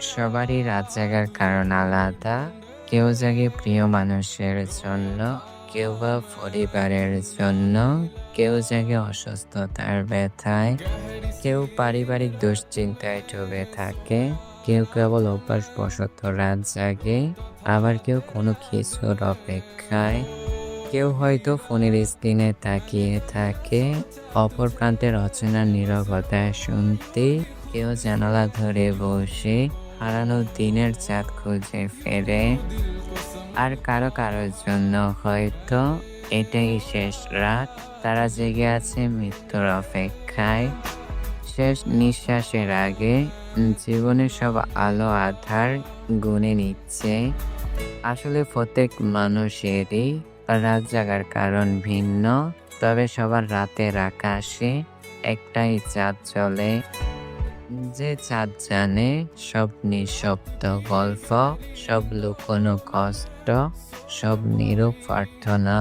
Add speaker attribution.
Speaker 1: সবারই রাত জাগার কারণ আলাদা। কেউ জাগে প্রিয় মানুষের জন্য, কেউ বা পরিবারের জন্য। কেউ জাগে অসুস্থতার ব্যথায়, কেউ পারিবারিক দুশ্চিন্তায় ডুবে থাকে। কেউ কেবল অভ্যাসবশত রাত জাগে, আবার কেউ কোনো কিছুর অপেক্ষায়। কেউ হয়তো ফোনের স্ক্রিনে তাকিয়ে থাকে, অপর প্রান্তের অচেনা নীরবতায় শুনতে। কেউ জানালা ধরে বসে হারানো দিনের চাঁদ খুঁজে ফেরে। আর কারও কারোর জন্য হয়তো এটাই শেষ রাত। তারা জেগে আছে মৃত্যুর অপেক্ষায়। শেষ নিঃশ্বাসের আগে জীবনের সব আলো আধার গুনে নিচ্ছে। আসলে প্রত্যেক মানুষেরই রাত জাগার কারণ ভিন্ন, তবে সবার রাতের আকাশে একটাই চাঁদ চলে। যে চাঁদ জানে সব নিঃশব্দ গল্প সব লুকোনো কষ্ট সব নিরূপ প্রার্থনা।